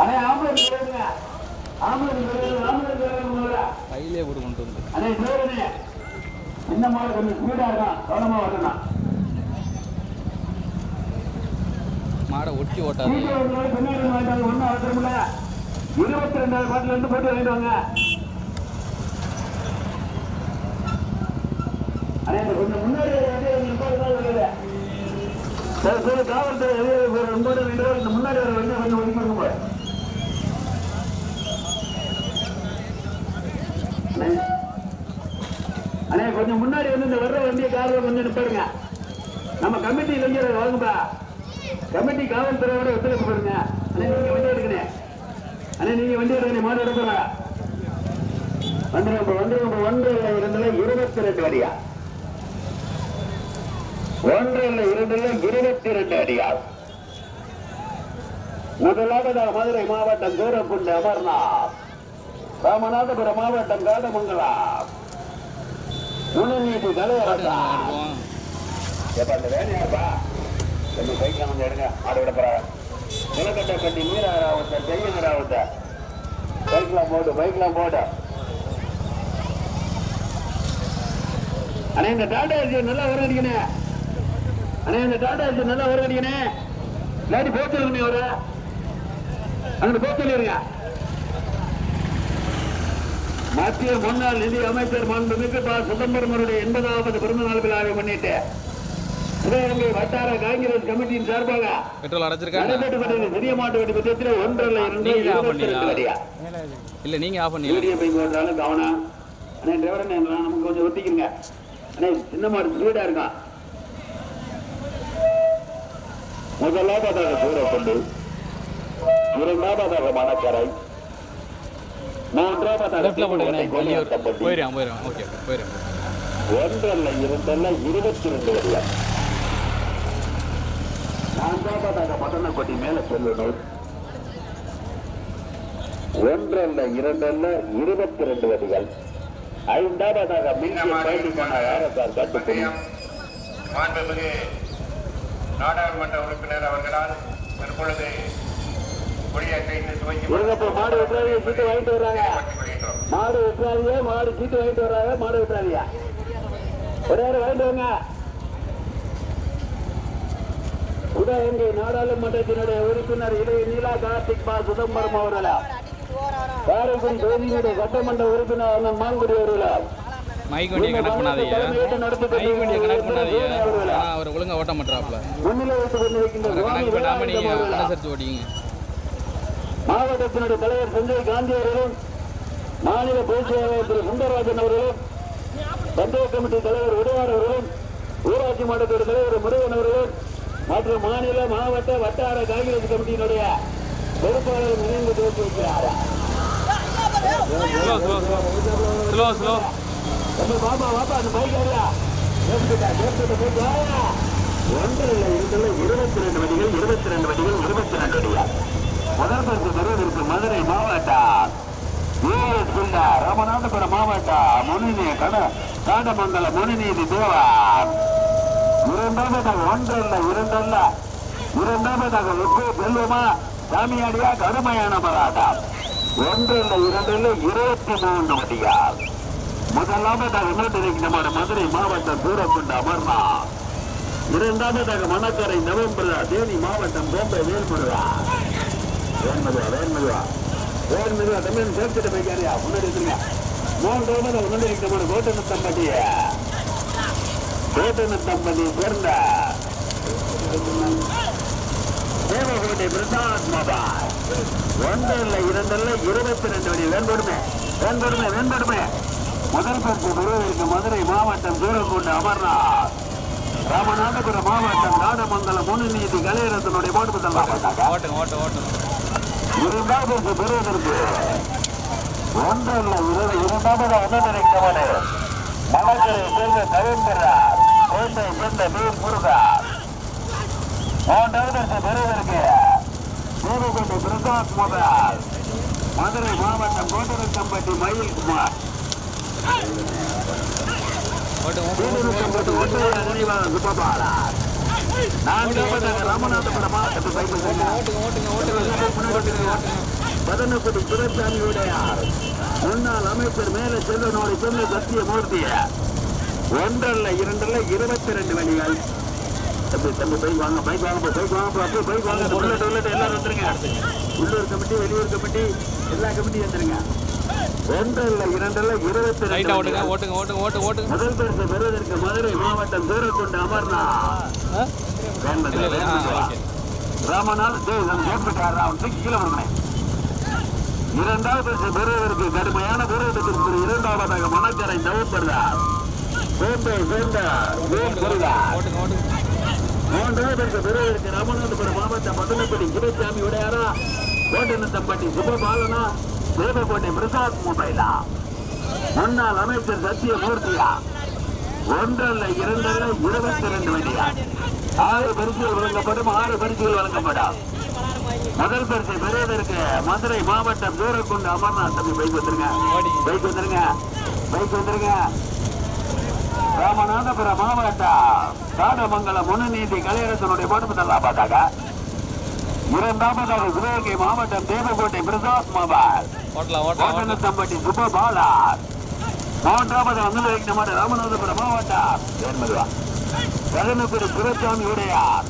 அண்ணே ஆம்புலன்ஸ் வருதுங்க ஆம்புலன்ஸ் வருது ஆம்புலன்ஸ் வருது கையிலே போட்டு கொண்டு வந்து. அண்ணே இந்த மாதிரி கொஞ்சம் ஸ்பீடா இருக்கான். கவனமா வரணும் மாடை ஒட்டி ஓட்டாது. ஒன்றும் அவசரம் இல்ல. இருபத்தி ரெண்டாவது பாட்டில இருந்து போட்டு வாங்கிட்டு வாங்க. கொஞ்சம் முன்னாடி காவல்துறை ஒரு முன்னாடி வர வந்து கொஞ்சம் ஒதுக்கி போய் அண்ணே. கொஞ்சம் முன்னாடி வந்து இந்த வர்ற வண்டியை காரில் கொஞ்சம் நிப்பாருங்க நம்ம கமிட்டி இளைஞர் வாங்கப்பா கமிட்டி காவல்துறையோட ஒத்துழைப்பு பாருங்க அண்ணே நீங்க வண்டி எடுக்கணே. அண்ணே நீங்க வண்டி எடுக்கணும் மாடு எடுக்கல வந்துடும் வந்துடும் ஒன்று இல்லை இரண்டுல இருபத்தி ரெண்டு அடியா? ஒன்று இல்லை இரண்டுல இருபத்தி ரெண்டு அடியா? முதலாவதாக மதுரை மாவட்டம் தூரக்குண்டு அமர்நாத். ராமநாதபுரம் மாவட்டம் காதமங்கலா துணைநீதி தலைவரா எடுப்போம் எப்ப அந்த வேலையாப்பா கொஞ்சம் பைக்ல வந்து எடுங்க ஆடு விட நிலக்கட்ட கட்டி நீராவத்த செய்யுங்கிறாவத்த பைக்லாம் போட்டு பைக்லாம் போட்டு அண்ணே இந்த டாடா ஏசி நல்லா வர அடிக்கணே அண்ணே இந்த டாடா ஏசி நல்லா வர அடிக்கணே இல்லாட்டி போக சொல்லுங்க அவரு அங்கிட்டு போக சொல்லிருங்க மத்திய முன்னாள் நிதி அமைச்சர் மாண்புமிகு ப சிதம்பரம் அவருடைய எண்பதாவது பிறந்த நாள் விழாவை முன்னிட்டு சிவகங்கை வட்டார காங்கிரஸ் கமிட்டியின் சார்பாக பெட்ரோல் அடைச்சிருக்காங்க நடைபெற்று பெரிய மாட்டு வண்டி பத்திரத்தில் ஒன்றரை இரண்டு நீங்க ஆஃப் இல்லை பண்ணீங்க யூரியா பைக் ஓட்டுறாலும் கவனம். அண்ணே டிரைவர் அண்ணே எல்லாம் நமக்கு கொஞ்சம் ஒத்திக்குங்க அண்ணே சின்ன மாடு ஸ்பீடா இருக்கான் முதலாவதாக சூரப்பண்டு இரண்டாவதாக மணக்கரை லெஃப்டில் போட்டுக்கண்ணே கொல்லியாத்தம்பட்டி. போயிடுவான் போயிடுவான் ஓகே போயிடுவான் ஒன்றல்ல இரண்டல்ல இருபத்தி ரெண்டு வரியா நான்காவதாக மதனக்கொடி மேல செல்லணும். ஒன்றல்ல இரண்டல்ல இருபத்தி ரெண்டு வரிகள் ஐந்தாவதாக நாடாளுமன்ற உறுப்பினர் அவர்களால் தற்பொழுது மாடு வெட்டுறாங்க சீட்டு வாங்கிட்டு வர்றாங்க. மாடு வெட்டுறாங்க மாடு சீட்டு வாங்கிட்டு வர்றாங்க மாடு வெட்டுறாங்க ஒரு வாங்கிட்டு வாங்க. சிவகங்கை நாடாளுமன்றத்தினுடைய உறுப்பினர் இளைய நீலா கார்த்திக் பா சிதம்பரம் அவர்களா. காரைக்குடி தொகுதியினுடைய சட்டமன்ற உறுப்பினர் மாங்குடி அவர்களா. பண்ணாதீங்க. பண்ணாதீங்க. அவர் ஒழுங்கா ஓட்ட மாட்டாப்ல ஓட்டிங்க மாவட்டத்தினுடைய தலைவர் சஞ்சய் காந்தி அவர்களும் மாநில பொதுச்செயலாளர் திரு சுந்தரராஜன் அவர்களும் பந்தய கமிட்டி தலைவர் உடையார் அவர்களும் ஊராட்சி மன்றத்துடைய தலைவர் முருகன் அவர்களும் மற்றும் மாநில மாவட்ட வட்டார காங்கிரஸ் கமிட்டியினுடைய பொறுப்பாளர் இணைந்து துவக்கி வைக்கிறார் நம்ம பாப்பா அந்த பைக் அறியா ஒன்று இல்லை இரண்டு இருபத்தி ரெண்டு வண்டிகள் இருபத்தி ரெண்டு வண்டிகள் இருபத்தி ரெண்டு வண்டிகள் முதல் பரிசு பெறுவதற்கு மதுரை மாவட்டம். வீரர் சுல்லா ராமநாதபுரம் மாவட்டம். முனிநீ கட காடமங்கல முனிநீதி தேவார். இரண்டாவதாக ஒன்றல்ல இரண்டல்ல. இரண்டாவதாக வெற்றி செல்வமா சாமியாடியா கடுமையான போராட்டம். ஒன்றில் இரண்டல்ல இருபத்தி மூன்று வண்டிகள் முதலாவதாக நோட்டிருக்கின்ற மதுரை மாவட்டம் தூரக்குண்ட அமர்னா இரண்டாவதாக மணக்கரை நவம்பர் தேனி மாவட்டம் கோம்பை வேல்முருகா. வேன்மதுவா வேன்மதுவா வேன்மதுவா தமிழ் சேர்த்துட்டு போய்க்காரியா முன்னாடி இருக்குங்க மூன்றாவது முன்னாடி இருக்கிற கோட்டநத்தம்பட்டிய கோட்டநத்தம்பட்டி சேர்ந்த தேவகோட்டை பிரசாத் மொபைல் ஒன்று இல்லை இரண்டு இல்லை இருபத்தி ரெண்டு வழி வேண்படுமே வேண்படுமே வேண்படுமே முதல் பரிசு பெறுவதற்கு மதுரை மாவட்டம் சூரக்குண்டு அமர்நாத் ராமநாதபுரம் மாவட்டம் நாடமங்கலம் முன்னிதி கலையரசனுடைய போட்டு தள்ளலாம் ஓட்டுங்க ஓட்டு இரண்டாவது பரிசு பெறுவதற்கு ஒன்று இல்லை இரு- இரண்டாவது உடனடிக்கவனே மணக்கரை சேர்ந்த கவிழ்கிறார் கோட்டை சேர்ந்த மீன் முருகார் மூன்றாவது பரிசு பெறுவதற்கு தேவகோட்டை பிரசாத் முதல் மதுரை மாவட்டம் கோட்டரத்தம்பட்டி மயில்குமார் ஓட்டு ஓட்டு வீரருக்கம்பட்டி ஒன்றிய நினைவாளர் சுப்பபாலா ராமநாதபுரம் மாவட்டத்து பதனக்குடி துரைசாமியுடையார் முன்னாள் அமைச்சர் மேல செல்வனோடு சொன்ன சத்தியமூர்த்திய ஒன்றல்ல இரண்டல்ல இருபத்தி ரெண்டு வழிகள் உள்ளூர் கமிட்டி வெளியூர் கமிட்டி எல்லா கமிட்டியும் வந்துருங்க. ஒன்றல்ல இரண்டல்ல இருபத்தி ரெண்டு ஓட்டுங்க. ஓட்டுங்க ஓட்டுங்க ஓட்டு ஓட்டுங்க. முதல் பரிசு பெறுவதற்கு மதுரை மாவட்டம் தூரக்குண்டு அமர்னா. ராமநாத் கேட்பட்டார் அவன் தூக்கி கீழே விடுறேன் இரண்டாவது பரிசு பெறுவதற்கு கடுமையான போராட்டத்திற்கு இரண்டாவதாக மணக்கரை தவிர்ப்பதார் சேர்ந்த சேர்ந்த மூன்றாவது பரிசு பெறுவதற்கு ராமநாதபுரம் மாவட்டம் மதுரைப்பட்டி சிவசாமி உடையாரா? கோட்டனத்தம்பட்டி சுபபாலனா தேவகோட்டை பிரசாத் மொபைலா? முன்னாள் அமைச்சர் சத்தியமூர்த்தியா ஒன்றல்ல இரண்டல்ல இருபத்தி ரெண்டு வண்டியா? ஆறு பரிசுகள் வழங்கப்படும் ஆறு பரிசுகள் வழங்கப்படும். முதல் பரிசை பெறுவதற்கு மதுரை மாவட்டம் தூரக்குண்டு அமர்நாத் தம்பி பைக் வந்துருங்க. பைக் வந்துருங்க. பைக் வந்துருங்க. ராமநாதபுரம் மாவட்டம் காடமங்கலம் முன்னநீதி கலையரசனுடைய மண்டபத்தில் பார்த்தாங்க. இரண்டாவதாக சிவகங்கை மாவட்டம் தேவகோட்டை பிரசாத் மொபைல். ஓட்டலாம் ஓட்டலாம் ஓட்டலாம் கோட்டனத்தம்பட்டி சுபபாலார் மூன்றாவது அங்கலவைக்கு நம்ம ராமநாதபுரம் மாவட்டம். ஏர்மதுவா கடனுக்குடி துரைசாமி உடையார்.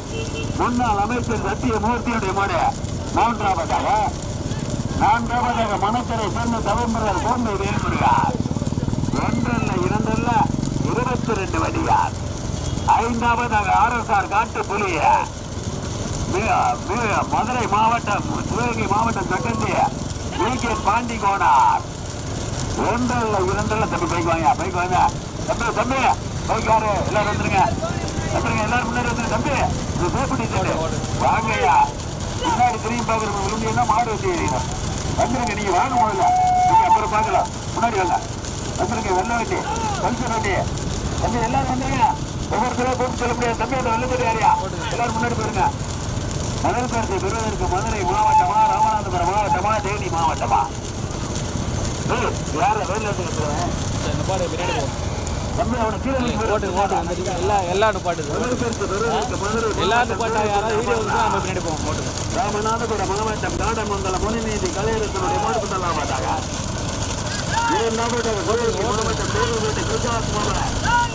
முன்னாள் அமைச்சர் சத்தியமூர்த்தியுடைய மாடு மூன்றாவதாக நான்காவதாக மணக்கரை சேர்ந்த தவம்பரர் கோம்பை வேல்முருகார். ஒன்றல்ல இரண்டல்ல இருபத்தி ரெண்டு வடியார் ஐந்தாவதாக ஆர்எஸ்ஆர் காட்டு புலிய. மதுரை மாவட்டம் சிவகங்கை மாவட்டம் சட்டந்தி கே பாண்டி கோனார் ஒன்றல்ல இரண்டல்ல தம்பி பைக் வாங்க பைக் வாங்க தம்பி தம்பி பைக் யாரு? எல்லாரும் வந்துருங்க. வந்துருங்க எல்லாரும் முன்னாடி வந்துருங்க. தம்பி இது சேஃப்டி சைடு வாங்கய்யா. முன்னாடி திரும்பி பாக்குறவங்க விழுந்தீங்கன்னா மாடு வச்சு வந்துருங்க நீங்க வாங்க முதல்ல. நீங்க அப்புறம் பார்க்கலாம். முன்னாடி வாங்க. வந்துருங்க வெள்ள வண்டி. பல்சர் வண்டி. தம்பி எல்லாரும் வந்துருங்க. ஒவ்வொருத்தரும் கூப்பிட்டு சொல்ல முடியாது. தம்பி அந்த வெள்ளப்படி யாரியா எல்லாரும் முன்னாடி போயிருங்க முதல் பரிசு பெறுவதற்கு மதுரை மாவட்டமா ராமநாதபுரம் மாவட்டமா தேனி மாவட்டமா? யார போவோம் ஓட்டுங்க ராமநாதபுரம் மாவட்டம் காடமங்கலம் முனிநீதி கலையரசனுடைய மாவட்டத்தில் மாவட்டாக மாவட்டம் தேவகோட்டை குஜராத் மாவட்டம்.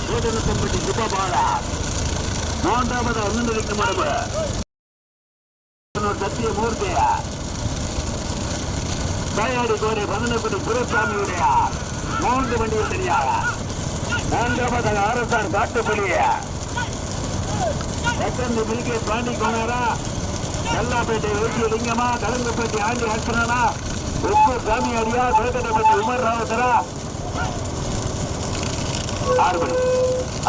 கோட்டனத்தம்பட்டி சுப்பபாலா மூன்றாவது அருந்ததிக்கு மரபு சத்தியமூர்த்தியா தயாரி கோரி பதினெட்டு குருசாமியுடைய? மூன்று வண்டிகள் தெரியாக மூன்றாவதாக அரசார் காட்டுப்பள்ளிய எத்தனை மில்கே பாண்டி கோனாரா? கல்லாப்பேட்டை வெற்றி லிங்கமா? கலங்கப்பேட்டை ஆண்டி அர்ச்சனா உப்பு சாமி அடியா? கொல்கட்டப்பட்டி உமர் ராவத்தரா ஆறு மணி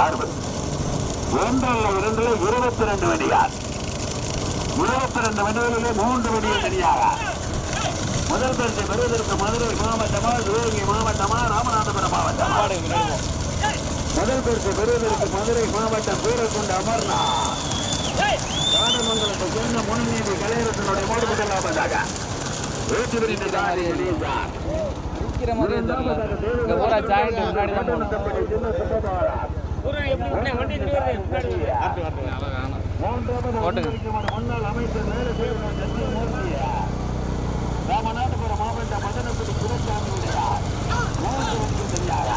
ஆறு மணி ஒன்றல்ல இரண்டுல இருபத்தி ரெண்டு வண்டியார் இருபத்தி ரெண்டு வண்டிகளிலே மூன்று வண்டிகள் தனியாக முதல் பரிசு பெறுவதற்கு மதுரை மாவட்டமா சிவகங்கை மாவட்டமா ராமநாதபுரம் மாவட்டமா முதல் பரிசு பெறுவதற்கு மதுரை மாவட்டம் வீரக்குண்டு அமர்னா ராடமங்கலத்தை சேர்ந்த முன்னீதி கலையரசனுடைய மோடு முதலாவதாக காரி இங்க பூரா ஜாயிண்ட் முன்னாடி ஓட்டுங்க. முன்னாள் அமைச்சர் ராமநாதபுரம் மாவட்ட மதனக்குடி குலசாமியுடைய மூன்று வந்து தெரியாத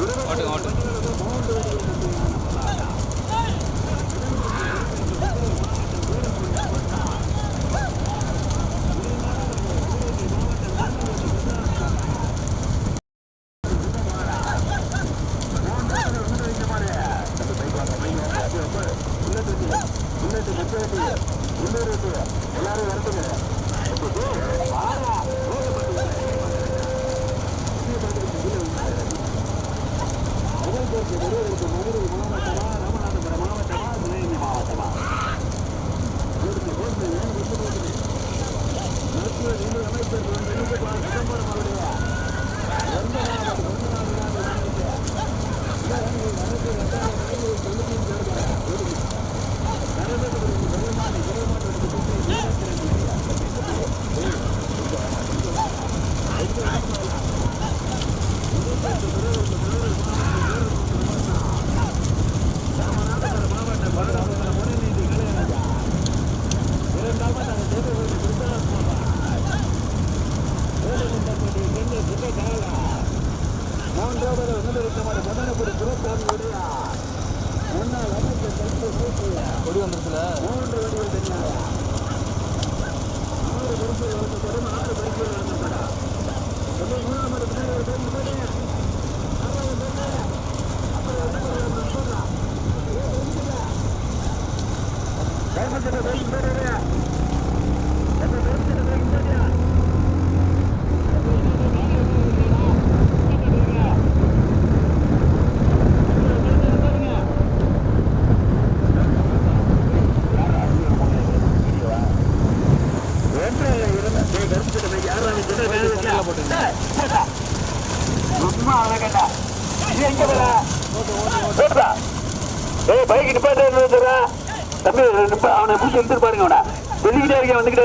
ஓட்டுங்க ஓட்டுங்க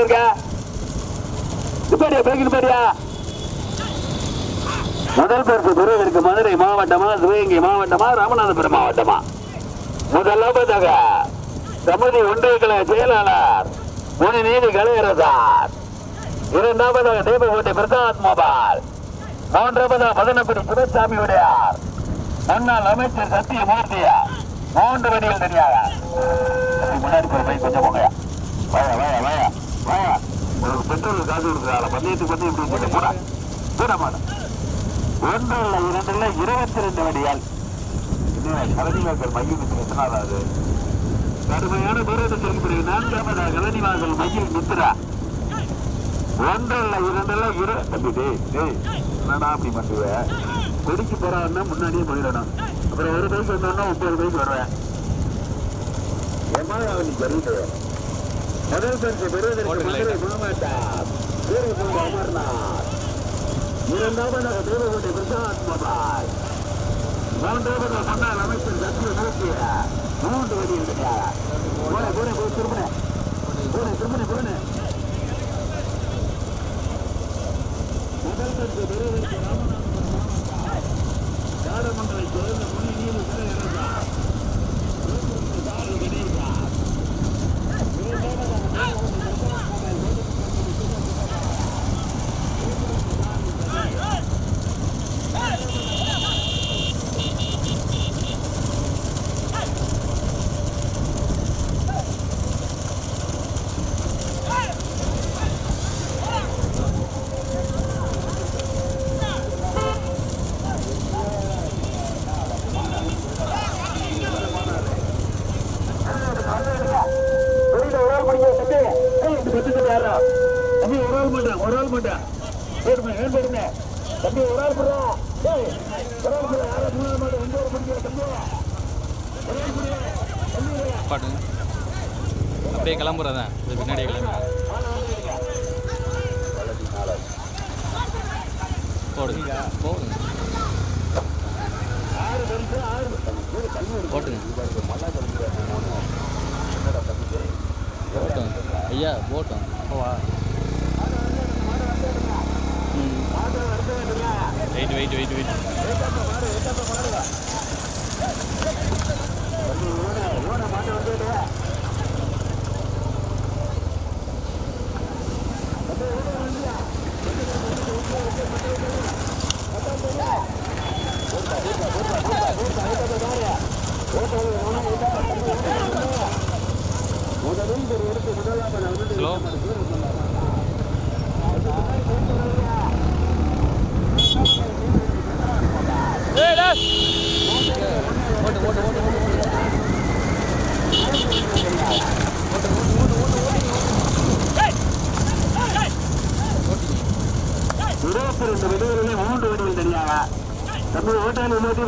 இருக்கேன் வந்துகிட்டே இருக்கேன் நிப்பாடியா முதல் பரிசு பெறுவதற்கு மதுரை மாவட்டமா சிவகங்கை மாவட்டமா ராமநாதபுரம் மாவட்டமா? முதல்ல சமுதி ஒன்றிய கழக செயலாளர் முனி நீதி கலையரசார். இரண்டாவதாக தேவகோட்டை பிரசாத் மோபால். மூன்றாவதாக மதனபுரி சிவசாமி உடையார். முன்னாள் அமைச்சர் சத்தியமூர்த்தியா மூன்று வடிகள் தனியாக. முன்னாடி போய் கொஞ்சம் போங்க வாயா வாயா வாயா. பெட்ரோல் காசு கொடுக்குறாள் பந்தயத்துக்கு வந்து இப்படி போட்டு போடா போட. மாட்டேன் ஒன்று இல்லை இரண்டு இல்லை இருபத்தி ரெண்டு வடியால் கலனிவாசல் மையம் எத்தனாவது கடுமையான போராட்டத்திற்கு பிறகு நான்காவதாக கலனிவாசல் மையம் மித்ரா ஒன்று இல்லை இரண்டு இல்லை இரு தம்பி டேய் டேய் என்னடா அப்படி பண்ணுவேன் கொடிக்கு போறான்னா முன்னாடியே போயிடணும். அப்புறம் ஒரு பைக் வந்தோன்னா முப்பது பைக் வருவேன். ஏமா அவனுக்கு சரியில்லை முதல் பரிசு பெறுவதற்கு மதுரை மாவட்டம் வீரபூர் அமர்நாத். இரண்டாவதாக தேவகோட்டை பிரசாத் மபால். மூன்றாவது முன்னாள் அமைச்சர் சத்திய மூர்த்திய மூன்று வடி இருக்கிறார் போன போன போய் திரும்பின. போன திரும்பின போன முதல் பரிசு பெறுவதற்கு ராமநாதபுரம் மாவட்டம் காடமண்டலை சேர்ந்த முனி நீதி சிலையரசார் சாரு கணேசா வெளியில ஒரு ஆள் படிக்க தம்பி ஏய், இந்த பத்து தம்பி யாரா தம்பி ஒரு ஆள் மாட்டேன் ஒரு ஆள் மாட்டேன் ஏன் போடுமே தம்பி ஒரு ஆள் போடுறா ஏய் ஒரு ஆள் போடுறா யாரா மூணாவது மாட்டேன் ரெண்டு ஆள் படிக்கிற தம்பி. ஒரு ஆள் போடுறா தம்பி. பாட்டு. அப்படியே கிளம்புறதான் பின்னாடியே கிளம்புறேன் போடுங்க போடுங்க போட்டுங்க போட்டோம் ஐயா போட்டோம் போவா. Wait wait wait wait slow ஓட்டு ஓட்டு ஓட்டு ஓட்டு இருபத்தி ரெண்டு மூன்று விடுதல் தனியாக தம்பி ஓட்டாளி உள்ளாட்டி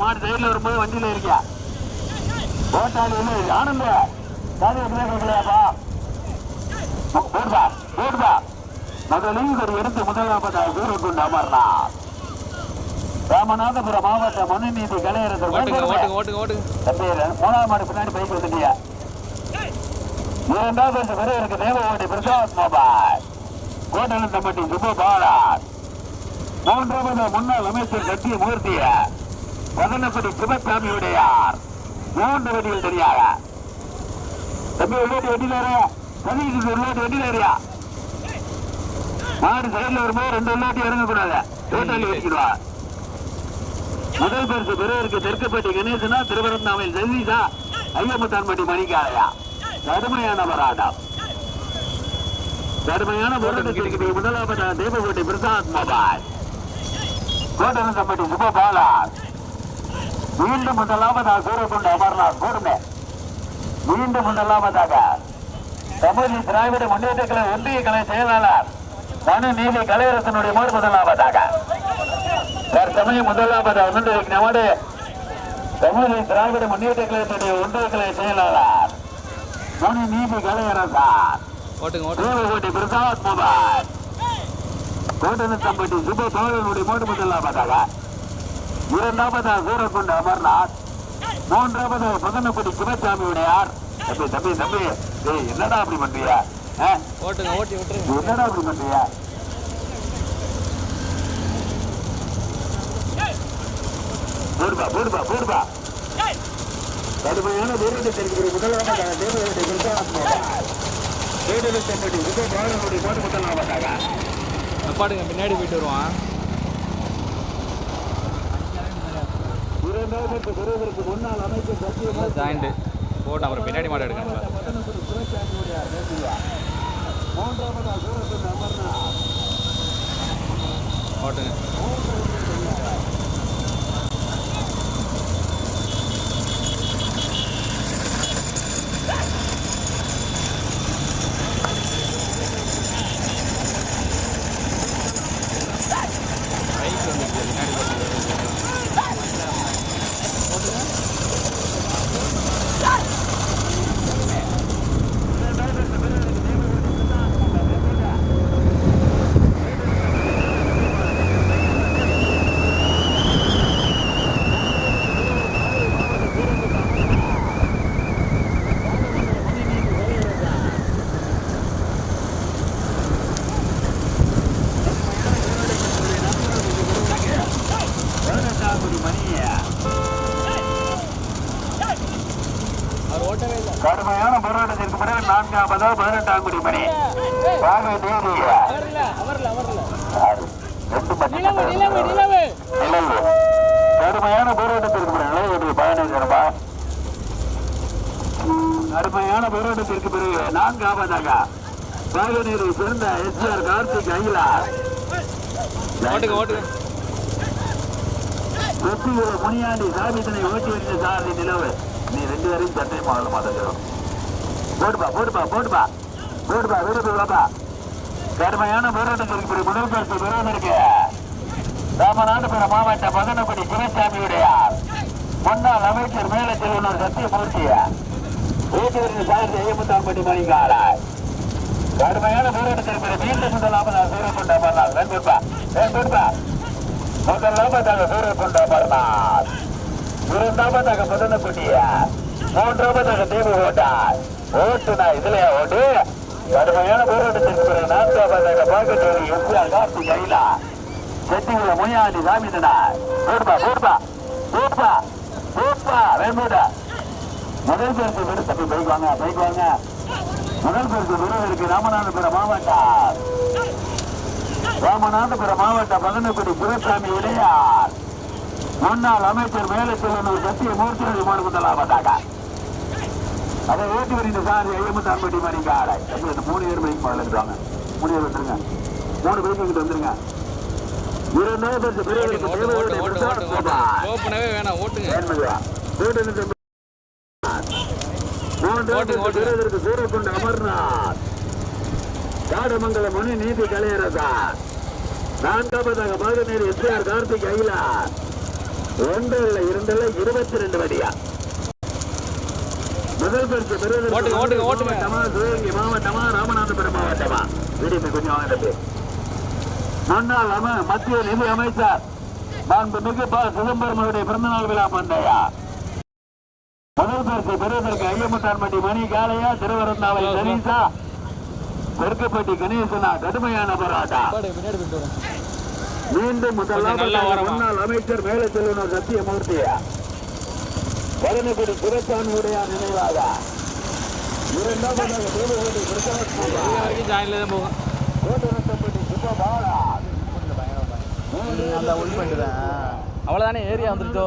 மாடு சைடில் வரும்போது வண்டியில் இருக்கியா ஓட்டாளி உள்ள ஆனந்த காது எப்படியா கேட்கலையாப்பா போடுதா போடுதா முதலில் ஒரு எடுத்து முதலாவதாக சூரக்குண்டு அமர்னா ராமநாதபுரம் மாவட்ட மனுநீதி கலையரசர் மூணாவது மாடு பின்னாடி பைக் வந்துட்டியா? இரண்டாவது வருஷம் வரை இருக்கு தேவவாடி பிரசாத் மொபைல். கோட்டலந்தம்பட்டி சுப்பபாலன் மூன்றாவது முன்னாள் அமைச்சர் சத்திய மூர்த்திய? பதனப்படி சிவசாமி உடையார் மூன்று வடியில் தெரியாக தம்பி உள்ளாட்டி வெட்டினாரு? பதினஞ்சு உள்ளாட்டி வெட்டினாரியா? மாடு சைடுல வரும்போது ரெண்டு உள்ளாட்டி இறங்கக்கூடாது? ஓட்டாளி வச்சுக்கிடுவா முதல் பரிசு பெறுவதற்கு தெற்குப்பட்டி கணேசனா திருவரந்தாமையில் ஜெகதீஷா ஐயமுத்தான்பட்டி மணிக்காலையா கடுமையான போராட்டம். கடுமையான போராட்டத்திற்கு முதலாவதாக தேவகோட்டை பிரசாத் மொபைல் கோட்டரசம்பட்டி சுபபாலா மீண்டும் முதலாவதாக சூரக்குண்டு அமர்நாத் கூர்மே. மீண்டும் முதலாவதாக தமிழ் திராவிட முன்னேற்ற கழக ஒன்றிய கலை செயலாளர் மனு நீதி கலையரசனுடைய மோர் முதலாவதாக. தற்சமயம் முதலாவதாக முன்னிலை நம்முடைய தமிழ் திராவிட முன்னேற்ற கழகத்துடைய ஒன்றிய கலை செயலாளர் மனு நீதி ஓட்டுங்க தேவகோட்டை பிரசாத் மொபைல் கோட்டனத்தம்பட்டி சுப சோழனுடைய மோடு முதலாவதாக இரண்டாவதாக சூரக்குண்டு அமர்நாத் மூன்றாவதாக பதனக்குடி சிவசாமியுடையார் தம்பி தம்பி தம்பி. ஏய் என்னடா அப்படி பண்றியா என்னடா அப்படி பண்றியா போடுப்பா போடுப்பா போடுப்பா கடுமையான முதலாவதாக தேவனுடைய பிரசாத் மொபைல் கோட்டனத்தம்பட்டி சுப சோழனுடைய மோடு முதலாவதாக அப்பாடுங்க பின்னாடி போயிட்டு வருவான். ஜாயிண்ட்டு போட்டு அப்புறம் பின்னாடி மாடு அமர்நாத் ஓட்டுங்க பைக் வந்துருச்சு பின்னாடி போட்டு பதினெட்டாங்குடி மணியா அவர் ஓட்டவே இல்லை கடுமையான போராட்டத்திற்கு பிறகு நான்காவதா பதினெட்டாங்குடி மணி வாங்க தேதியா அவர்ல அவர்ல அவர்ல ரெண்டு மணி நிலவு நிலவு நிலவு. நிலவு. கடுமையான போராட்டத்திற்கு பிறகு பதினைந்து ரூபாய் கடுமையான போராட்டத்திற்கு பிறகு நான்காவதாக வாகனீரை சேர்ந்த எஸ்ஆர் கார்த்திக் அகிலா ஓட்டுங்க ஓட்டுங்க. வெற்றியுள்ள முனியாண்டி சாபித்தனை ஓட்டி வருகிற சாரதி நிலவு. நீ ரெண்டு பேரையும் சட்டை மாடல மாட்டேங்கிறோம் போடுப்பா போடுப்பா போடுப்பா. போடுப்பா விருது வாப்பா கடுமையான போராட்டம் பிறகு முதல் பரிசு இருக்கு. ராமநாதபுரம் மாவட்ட மதனப்படி சிவசாமியுடைய முன்னாள் அமைச்சர் மேல செல்வனூர் சத்தியமூர்த்திய ஓட்டி சார்ந்த சாரதி ஐயமுத்தாம்பட்டி மணிக்கால கடுமையான போராட்டத்திற்கு பிறகு மீண்டும் முதலாவதாக சூரியகுண்ட மறுநாள் வெண்பா வெண்பா முதலாவதாக சூரியகுண்ட மறுநாள் இரண்டாமதாக பதனக்குட்டிய மூன்றாமதாக தீவு ஓட்டார் ஓட்டுனா இதுலயா ஓட்டு? கடுமையான போராட்டத்திற்கு பிறகு நான்காவதாக பாக்கத்தூரி எஸ்ஆர் கார்த்திக் கைலா செட்டிகுள முனியாண்டி சாமிதனா? போடுப்பா போடுப்பா போடுப்பா போடுப்பா வேணுடா முதல் பேருக்கு விரு தப்பி பைக் வாங்க பைக் வாங்க. முதல் பேருக்கு விருதுக்கு ராமநாதபுரம் மாவட்டம். ராமநாதபுரம் மாவட்ட பதனக்குடி குருசாமி இளையார். முன்னாள் அமைச்சர் மேலே மேலச்செல்வனூர் சத்திய மூர்த்தி மாடு முதலாவதாக. அதை ஓட்டி வருகின்ற சார் ஐயமுத்தான்பட்டி மணிக்காலை இந்த மூணு பேர் பைக் முதல்ல இருக்காங்க மூணு பேர் வந்துருங்க. மூணு பேருக்கு இங்கிட்டு வந்துருங்க. அமர்நாத் காடமங்கலம் மணி நீதி கலையரசா. நான்காவதாக மகநீர் எஸ்ஆர் கார்த்திக் அகிலா ஒன்று இல்ல இரண்டு இல்ல இருபத்தி ரெண்டு வடியா முதல் பரிசு பெறுவதற்கு ஓட்டுங்க, ஓட்டுங்க, சிவகங்கை மாவட்டமா ராமநாதபுரம் மாவட்டமா கொஞ்சம் தம்பி முன்னாள் அம மத்திய நிதி அமைச்சர் மாண்புமிகு ப சிதம்பரமனுடைய பிறந்தநாள் விழா பண்டையா முதல் பரிசு பெறுவதற்கு ஐயமுத்தான்பட்டி மணி காளையா திருவரந்தாவை சனீசா தெற்குப்பட்டி கணேசனா கடுமையான போராட்டம் மீண்டும் ஓரமா. முன்னாள் அமைச்சர் மேல செல்வனர் சத்தியமூர்த்தியா? பழனிக்குடி சிவசாமியுடைய நினைவாக. இரண்டாவதாக ஜாயின்ல தான் போகும் கோட்டரசப்பட்டி சுப்பபாலா அந்த உள் பண்ணிட்டு தான் அவ்வளோதானே ஏரியா வந்துருச்சோ?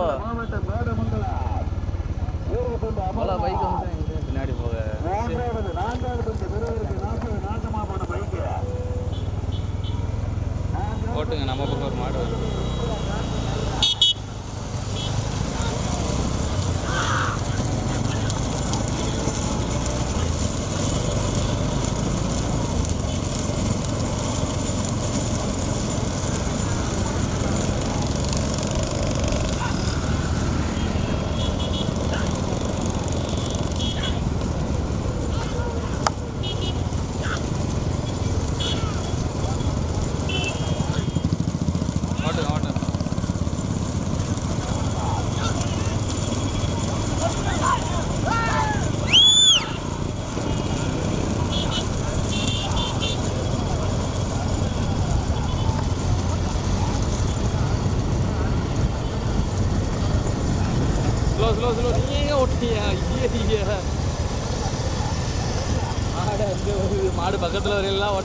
அவ்வளோ பைக் வந்து பின்னாடி போக. நான்காவது நாற்பது போன பைக்கு ஓட்டுங்க நம்ம பக்கம் ஒரு மாடு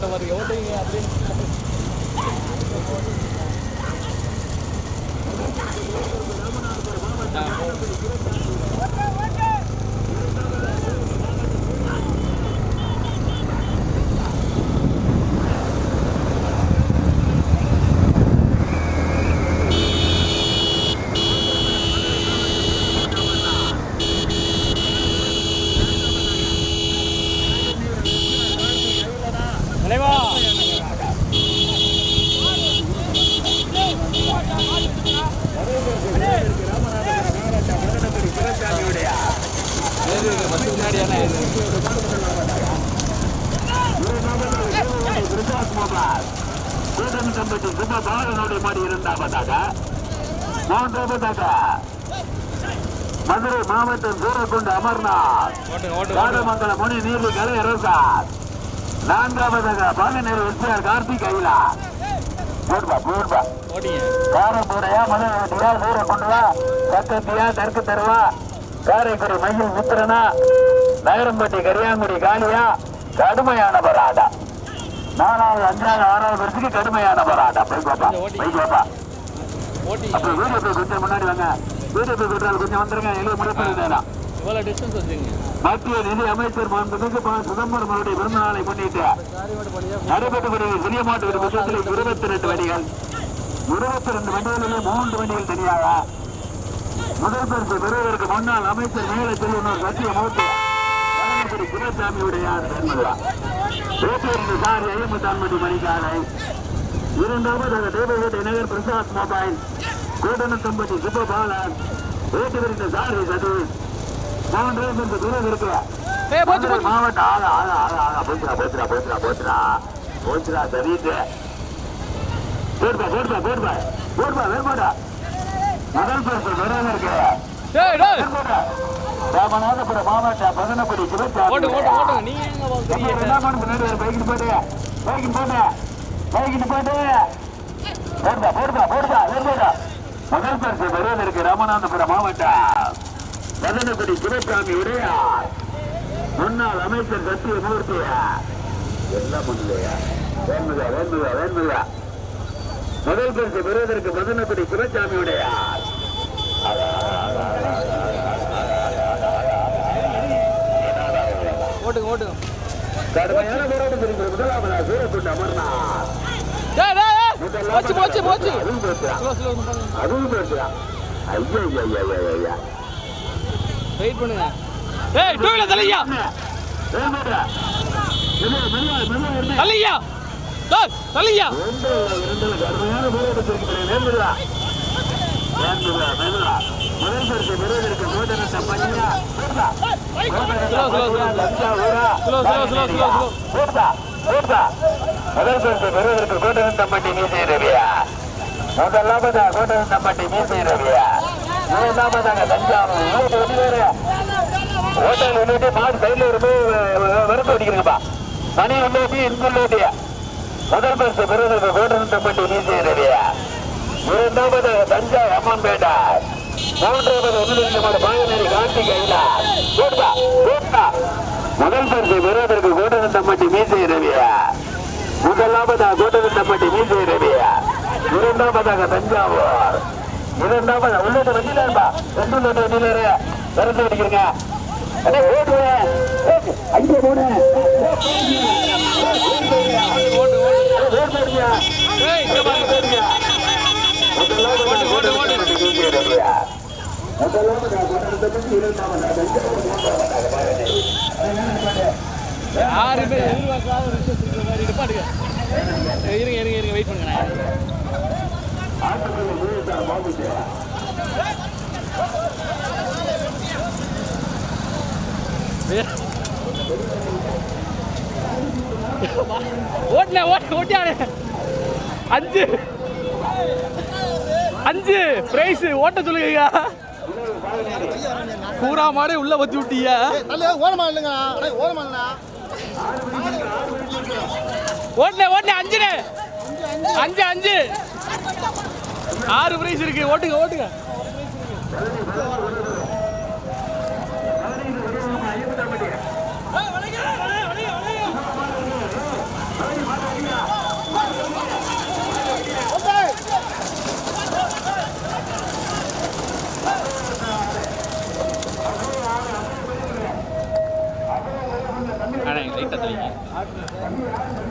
பக்கத்தில் அமர்நாத். ராடமங்கலம் முனி நீர்லி கலை அரசார் நான்காவதாக பாலநேரு எஸ்ஆர் கார்த்திக் ஐலா போடுபா போடுபா ஓட்டிங்க காரப்பூரையா மதுரை ஓட்டியா சூரக்குண்டுவா பக்கத்தியா தெற்கு தருவா. காரைக்குடி மயில் மித்திரனா நகரம்பட்டி கரியாங்குடி காளியா. கடுமையான பராடா நாலாவது அஞ்சாவது ஆறாவது வருஷத்துக்கு கடுமையான பராடா போய் பாப்பா போய் பாப்பா. ஓட்டிங்க அப்ப வீடியோ போய் கொஞ்சம் முன்னாடி வாங்க. வீடியோ போய் கொஞ்சம் வந்துருங்க. எளிய முடிப்பது நேரம் இவ்வளோ டிஸ்டன்ஸ் வச்சுங்க மத்திய நிதி அமைச்சர் மாண்புமிகு ப. சிதம்பரம் அவருடைய பிறந்த நாளை முன்னிட்டு நடைபெற்று வருகிற சிறிய மாட்டு இருபத்தி ரெண்டு வண்டிகள். இருபத்தி ரெண்டு வண்டிகளிலே மூன்று வண்டிகள் தனியாக. முதல் பரிசு பெறுவதற்கு முன்னாள் அமைச்சர் மேல செல்வனர் சத்திய மூர்த்தி கலைஞர் சார் ஐயமுத்தான்மதி மணிக்காலை. இரண்டாவது தேவகோட்டை நகர் பிரசாத் மொபைல். கோட்டனத்தம்பட்டி சுப்பபாலன். வேட்டுவரின் சாரி சதீஷ். மூன்றாவது பரிசு பெறுவதற்கு ஏய், போச்சு, மதுரை போச்சு. மாவட்ட ஆளா ஆளா ஆளா ஆளா. போச்சுடா போச்சுடா போச்சுடா போச்சுடா. போச்சுடா சரிட்டு போடுப்பா போடுப்பா போடுப்பா போடுப்பா வேறுபாடா. முதல் பரிசு பெறுவதற்கு டேய் டேய் ராமநாதபுரம் மாவட்ட பதனப்படி பைக்கிட்டு போட்டு பைக்கிட்டு போட்டு பைக்கிட்டு போட்டு போடுதா போடுதா போடுதா வேறுபாடா. முதல் பரிசு பெறுவதற்கு ராமநாதபுரம் மாவட்டம் பதனப்படி சிவசாமி உடையார். முன்னாள் அமைச்சர் சத்தியமூர்த்தியா எல்லாம் பண்ணலையா வேண்டுதா வேண்டுதா வேண்டுதா முதல் பரிசு பெறுவதற்கு மதனப்படி சிவசாமி உடையார். ஓட்டுங்க ஓட்டுங்க. கடுமையான போராட்டம் இருக்கிற முதலாவதா சூரக்குண்டு அமர்நாத். போச்சு போச்சு போச்சு. அதுவும் பேசுறான் ஐயா ஐயா ஐயா ஐயா வெயிட் பண்ணுங்க. ஏய் டூ வீலர் தலையா தலையா டேய் தலையா முதல் பரிசு பெறுவதற்கு சோதனை சம்பந்தியா வேண்டா ஸ்லோ முதல் தம்பட்டி முதலாவதா தம்பட்டி மீசை ரவியா இரண்டாவதாக தஞ்சாவூர். ஹோட்டல் உள்ளிட்டு மாடு சைடில் இருந்து வெறுப்பு அடிக்கிறீங்கப்பா மணி முதல் பரிசு பெறுவதற்கு கோட்டகன் தம்பட்டி மீசை ரவியா இரண்டாவதாக தஞ்சை அம்மன்பேட்டை. மூன்றாவது ஒன்றிலிருந்து பாயநேரி கார்த்திக் ஐலா போட்டா போட்டா முதல் பரிசு பெறுவதற்கு கோட்டகந்தம்பட்டி மீசை ரவியா முதலாவதாக கோட்டகந்தம்பட்டி மீசை ரவியா இரண்டாவதாக தஞ்சாவூர். இரண்டாவது உள்ளிட்ட வண்டியில இருப்பா ரெண்டு உள்ளிட்ட வண்டியில இரு திறந்து அடே ஓடுவேன் அங்கே போனேன் ஓடு. யாருமே எதிர்பார்க்காத ஒரு விஷயம் மாதிரி இருங்க இருங்க இருங்க வெயிட் பண்ணுங்க. ஓட்டுன ஓட்டு ஓட்டியாரு. அஞ்சு. அஞ்சு. பிரைஸ் ஓட்ட சொல்லுங்க பூரா மாடே உள்ள வச்சு விட்டீங்க நல்ல ஓரமா இல்லைங்க ஓரமா இல்லைண்ணா ஓட்டுன ஓட்டுன அஞ்சுனே. அஞ்சு அஞ்சு. ஆறு பிரைஸ் இருக்கு. ஓட்டுங்க ஓட்டுங்க. அண்ணா லைட்டாக தெரியுங்க